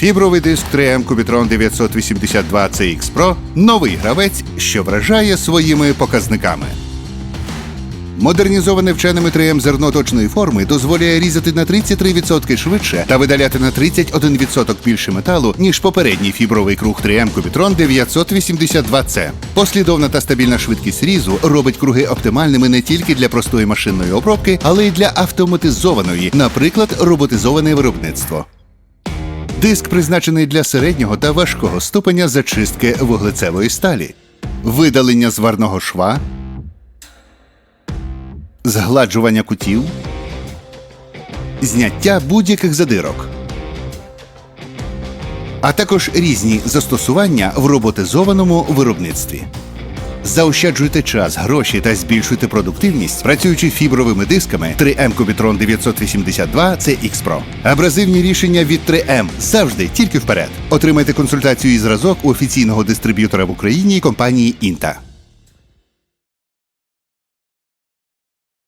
Фібровий диск 3M Cubitron 982 CX Pro – новий гравець, що вражає своїми показниками. Модернізоване вченими 3M зерно точної форми дозволяє різати на 33% швидше та видаляти на 31% більше металу, ніж попередній фібровий круг 3M Cubitron 982C. Послідовна та стабільна швидкість різу робить круги оптимальними не тільки для простої машинної обробки, але й для автоматизованої, наприклад, роботизоване виробництво. Диск призначений для середнього та важкого ступеня зачистки вуглецевої сталі, видалення зварного шва, згладжування кутів, зняття будь-яких задирок, а також різні застосування в роботизованому виробництві. Заощаджуйте час, гроші та збільшуйте продуктивність, працюючи фібровими дисками 3M Cubitron 982 CX Pro. Абразивні рішення від 3M завжди тільки вперед. Отримайте консультацію і зразок у офіційного дистриб'ютора в Україні компанії Інта.